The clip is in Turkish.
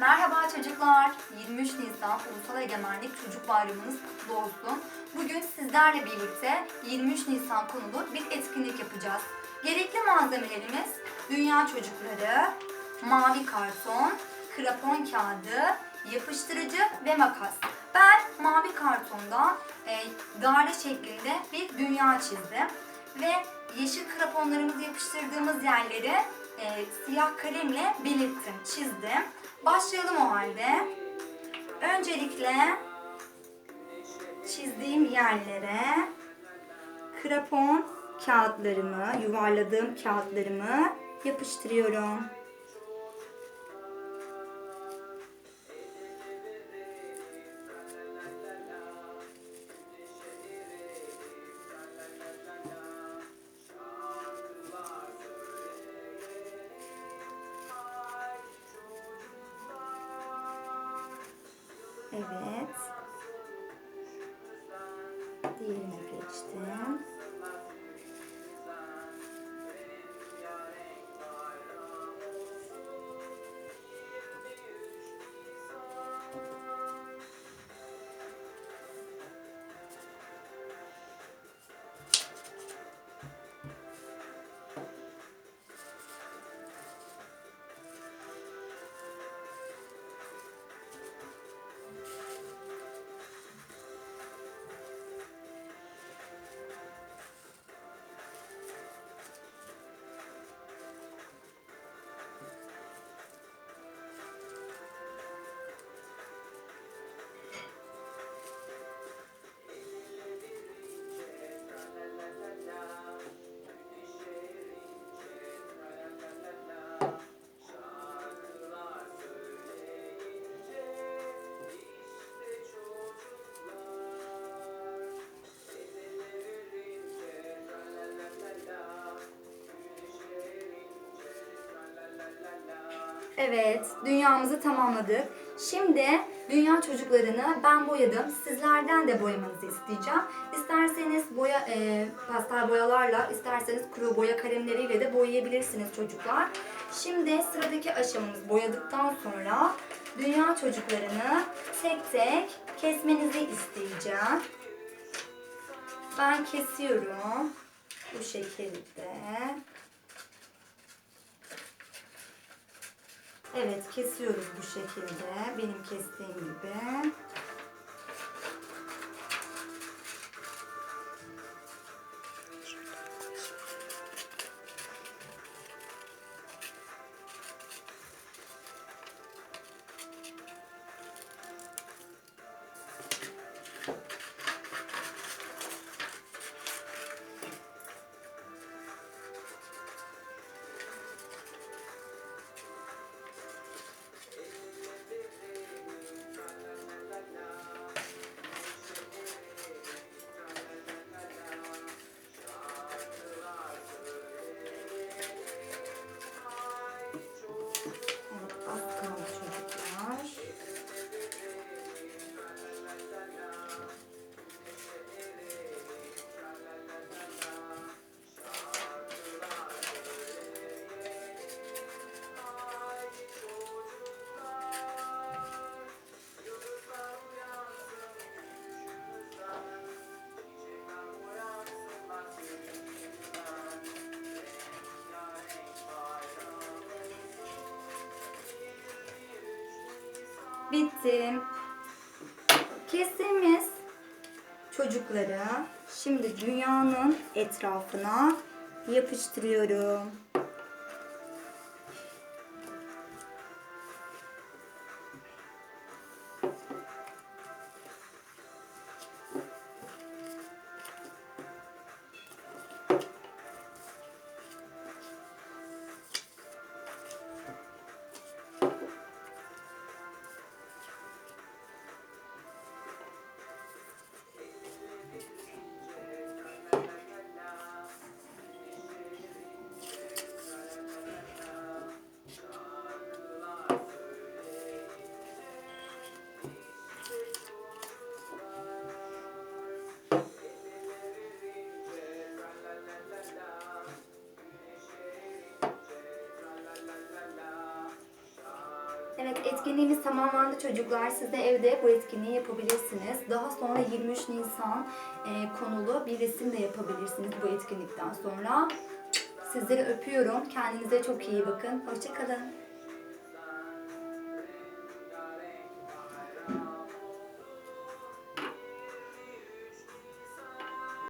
Merhaba çocuklar. 23 Nisan Ulusal Egemenlik Çocuk Bayramınız kutlu olsun. Bugün sizlerle birlikte 23 Nisan konulu bir etkinlik yapacağız. Gerekli malzemelerimiz dünya çocukları, mavi karton, krapon kağıdı, yapıştırıcı ve makas. Ben mavi kartonda e, daire şeklinde bir dünya çizdim ve yeşil kraponlarımızı yapıştırdığımız yerleri e, siyah kalemle belirttim, çizdim. Başlayalım o halde. Öncelikle çizdiğim yerlere krapon kağıtlarımı, yuvarladığım kağıtlarımı yapıştırıyorum. Evet. Diğerine Evet, dünyamızı tamamladık. Şimdi dünya çocuklarını ben boyadım. Sizlerden de boyamanızı isteyeceğim. İsterseniz boya e, pastel boyalarla, isterseniz kuru boya kalemleriyle de boyayabilirsiniz çocuklar. Şimdi sıradaki aşamamız boyadıktan sonra dünya çocuklarını tek tek kesmenizi isteyeceğim. Ben kesiyorum bu şekilde. Evet kesiyoruz bu şekilde. Benim kestiğim gibi. Bitti. Kestiğimiz çocukları şimdi dünyanın etrafına yapıştırıyorum. Etkinliğimiz tamamlandı çocuklar. Siz de evde bu etkinliği yapabilirsiniz. Daha sonra 23 Nisan e, konulu bir resim de yapabilirsiniz bu etkinlikten sonra. Sizleri öpüyorum. Kendinize çok iyi bakın. Hoşçakalın.